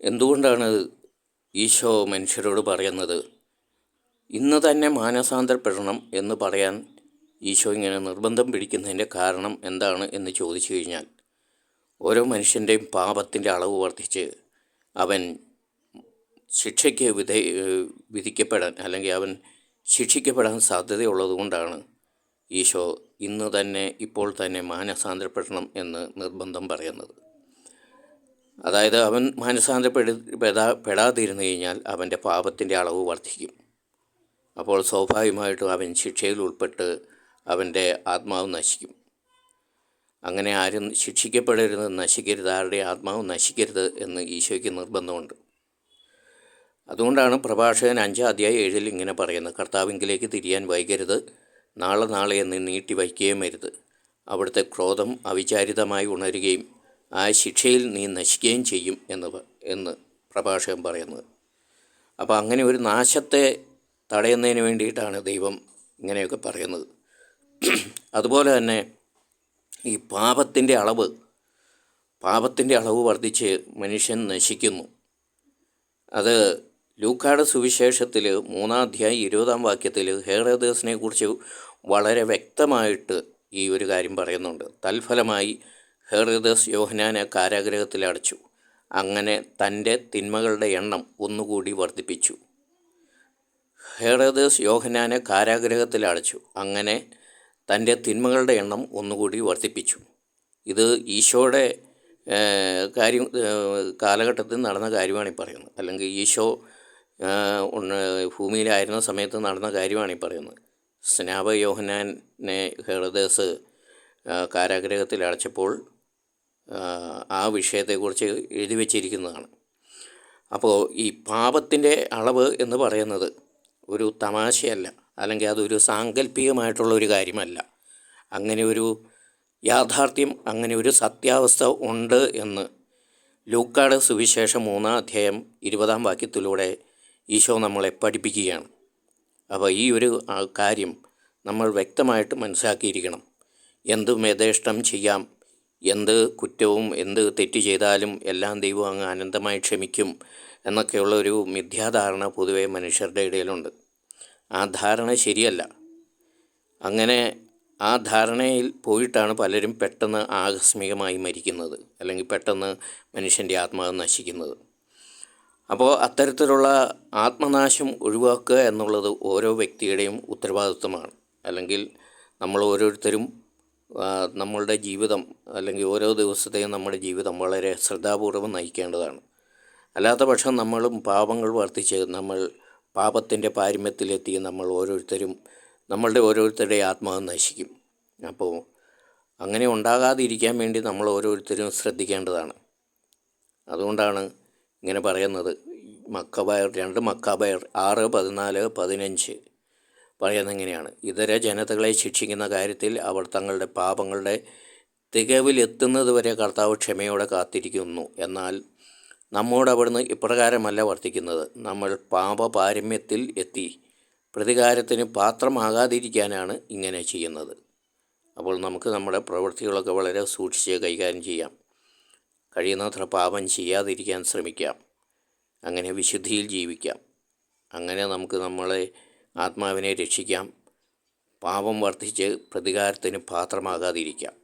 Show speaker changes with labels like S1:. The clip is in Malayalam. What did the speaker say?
S1: എന്തുകൊണ്ടാണ് ഈശോ മനുഷ്യരോട് പറയുന്നത്? ഇന്ന് തന്നെ മാനസാന്തരപ്പെടണം എന്ന് പറയാൻ ഈശോ ഇങ്ങനെ നിർബന്ധം പിടിക്കുന്നതിന്റെ കാരണം എന്താണ് എന്ന് ചോദിച്ചു കഴിഞ്ഞാൽ ഓരോ മനുഷ്യന്റെയും പാപത്തിന്റെ അളവ് വർദ്ധിച്ച് അവൻ ശിക്ഷയ്ക്ക് വിധേ വിധിക്കപ്പെടാൻ അല്ലെങ്കിൽ അവൻ ശിക്ഷിക്കപ്പെടാൻ സാധ്യതയുള്ളതുകൊണ്ടാണ് ഈശോ ഇന്ന് തന്നെ ഇപ്പോൾ തന്നെ മാനസാന്തരപ്പെടണം എന്ന് നിർബന്ധം പറയുന്നത്. അതായത് അവൻ മാനസാന്തരപ്പെട പെടാ പെടാതിരുന്നു കഴിഞ്ഞാൽ അവന്റെ പാപത്തിന്റെ അളവ് വർദ്ധിക്കും. അപ്പോൾ സ്വാഭാവികമായിട്ടും അവൻ ശിക്ഷയിൽ ഉൾപ്പെട്ട് അവന്റെ ആത്മാവ് നശിക്കും. അങ്ങനെ ആരും ശിക്ഷിക്കപ്പെടരുത് നശിക്കരുത് ആരുടെ ആത്മാവ് നശിക്കരുത് എന്ന് ഈശോയ്ക്ക് നിർബന്ധമുണ്ട്. അതുകൊണ്ടാണ് പ്രഭാഷകൻ അഞ്ചാം അധ്യായം ഏഴിൽ ഇങ്ങനെ പറയുന്നത് കർത്താവിങ്കിലേക്ക് തിരിയാൻ വൈകരുത് നാളെ നാളെ എന്ന് നീട്ടി വയ്ക്കുകയും അരുത്. അവിടുത്തെ ക്രോധം അവിചാരിതമായി ഉണരുകയും ആ ശിക്ഷയിൽ നീ നശിക്കുകയും ചെയ്യും എന്ന് എന്ന് പ്രഭാഷകൻ പറയുന്നത്. അപ്പോൾ അങ്ങനെ ഒരു നാശത്തെ തടയുന്നതിന് വേണ്ടിയിട്ടാണ് ദൈവം ഇങ്ങനെയൊക്കെ പറയുന്നത്. അതുപോലെ തന്നെ ഈ പാപത്തിന്റെ അളവ് പാപത്തിന്റെ അളവ് വർദ്ധിച്ച് മനുഷ്യൻ നശിക്കുന്നു. അത് ലൂക്കാട് സുവിശേഷത്തിൽ മൂന്നാം അധ്യായം ഇരുപതാം വാക്യത്തിൽ ഹേറദേസിനെ കുറിച്ച് വളരെ വ്യക്തമായിട്ട് ഈ ഒരു കാര്യം പറയുന്നുണ്ട്. തൽഫലമായി ഹേറോദേസ് യോഹനാനെ കാരാഗ്രഹത്തിൽ അടച്ചു. അങ്ങനെ തന്റെ തിന്മകളുടെ എണ്ണം ഒന്നുകൂടി വർദ്ധിപ്പിച്ചു. ഹേറോദേസ് യോഹനാനെ കാരാഗ്രഹത്തിൽ അടച്ചു. അങ്ങനെ തന്റെ തിന്മകളുടെ എണ്ണം ഒന്നുകൂടി വർദ്ധിപ്പിച്ചു. ഇത് ഈശോയുടെ കാര്യം കാലഘട്ടത്തിൽ നടന്ന കാര്യമാണ് ഈ പറയുന്നത്. അല്ലെങ്കിൽ ഈശോ ഭൂമിയിലായിരുന്ന സമയത്ത് നടന്ന കാര്യമാണ് ഈ പറയുന്നത്. സ്നാപ യോഹനാനെ ഹെറദേസ് കാരാഗ്രഹത്തിൽ അടച്ചപ്പോൾ ആ വിഷയത്തെക്കുറിച്ച് എഴുതി വച്ചിരിക്കുന്നതാണ്. അപ്പോൾ ഈ പാപത്തിന്റെ അളവ് എന്ന് പറയുന്നത് ഒരു തമാശയല്ല അല്ലെങ്കിൽ അതൊരു സാങ്കല്പികമായിട്ടുള്ള ഒരു കാര്യമല്ല. അങ്ങനെ ഒരു യാഥാർത്ഥ്യം അങ്ങനെ ഒരു സത്യാവസ്ഥ ഉണ്ട് എന്ന് ലൂക്കാട് സുവിശേഷം മൂന്നാം അധ്യായം ഇരുപതാം വാക്യത്തിലൂടെ ഈശോ നമ്മളെ പഠിപ്പിക്കുകയാണ്. അപ്പോൾ ഈ ഒരു കാര്യം നമ്മൾ വ്യക്തമായിട്ട് മനസ്സിലാക്കിയിരിക്കണം. എന്തും യഥേഷ്ടം ചെയ്യാം എന്ത് കുറ്റവും എന്ത് തെറ്റ് ചെയ്താലും എല്ലാം ദൈവം അങ്ങ് അനന്തമായി ക്ഷമിക്കും എന്നൊക്കെയുള്ള ഒരു മിഥ്യാധാരണ പൊതുവേ മനുഷ്യരുടെ ഇടയിലുണ്ട്. ആ ധാരണ ശരിയല്ല. അങ്ങനെ ആ ധാരണയിൽ പോയിട്ടാണ് പലരും പെട്ടെന്ന് ആകസ്മികമായി മരിക്കുന്നത് അല്ലെങ്കിൽ പെട്ടെന്ന് മനുഷ്യന്റെ ആത്മാവ് നശിക്കുന്നത്. അപ്പോൾ അത്തരത്തിലുള്ള ആത്മനാശം ഒഴിവാക്കുക എന്നുള്ളത് ഓരോ വ്യക്തിയുടെയും ഉത്തരവാദിത്വമാണ്. അല്ലെങ്കിൽ നമ്മൾ ഓരോരുത്തരും നമ്മളുടെ ജീവിതം അല്ലെങ്കിൽ ഓരോ ദിവസത്തെയും നമ്മുടെ ജീവിതം വളരെ ശ്രദ്ധാപൂർവം നയിക്കേണ്ടതാണ്. അല്ലാത്ത പക്ഷം നമ്മളും പാപങ്ങൾ വർദ്ധിച്ച് നമ്മൾ പാപത്തിന്റെ പാരമ്യത്തിലെത്തി നമ്മൾ ഓരോരുത്തരും നമ്മളുടെ ഓരോരുത്തരുടെ ആത്മാവ് നശിക്കും. അപ്പോൾ അങ്ങനെ ഉണ്ടാകാതിരിക്കാൻ വേണ്ടി നമ്മൾ ഓരോരുത്തരും ശ്രദ്ധിക്കേണ്ടതാണ്. അതുകൊണ്ടാണ് ഇങ്ങനെ പറയുന്നത്. മക്കബയർ രണ്ട് മക്കാബയർ ആറ് പതിനാല് പതിനഞ്ച് പറയുന്നത് എങ്ങനെയാണ് ഇതര ജനതകളെ ശിക്ഷിക്കുന്ന കാര്യത്തിൽ അവർ തങ്ങളുടെ പാപങ്ങളുടെ തികവിലെത്തുന്നത് വരെ കർത്താവ് ക്ഷമയോടെ കാത്തിരിക്കുന്നു. എന്നാൽ നമ്മോട് അവിടുന്ന് ഇപ്രകാരമല്ല വർത്തിക്കുന്നത്. നമ്മൾ പാപപാരമ്യത്തിൽ എത്തി പ്രതികാരത്തിന് പാത്രമാകാതിരിക്കാനാണ് ഇങ്ങനെ ചെയ്യുന്നത്. അപ്പോൾ നമുക്ക് നമ്മുടെ പ്രവൃത്തികളൊക്കെ വളരെ സൂക്ഷിച്ച് കൈകാര്യം ചെയ്യാം. കഴിയുന്നത്ര പാപം ചെയ്യാതിരിക്കാൻ ശ്രമിക്കാം. അങ്ങനെ വിശുദ്ധിയിൽ ജീവിക്കാം. അങ്ങനെ നമുക്ക് നമ്മളെ ആത്മാവിനെ രക്ഷിക്കാം. പാപം വർദ്ധിച്ച് പ്രതികാരത്തിന് പാത്രമാകാതിരിക്കാം.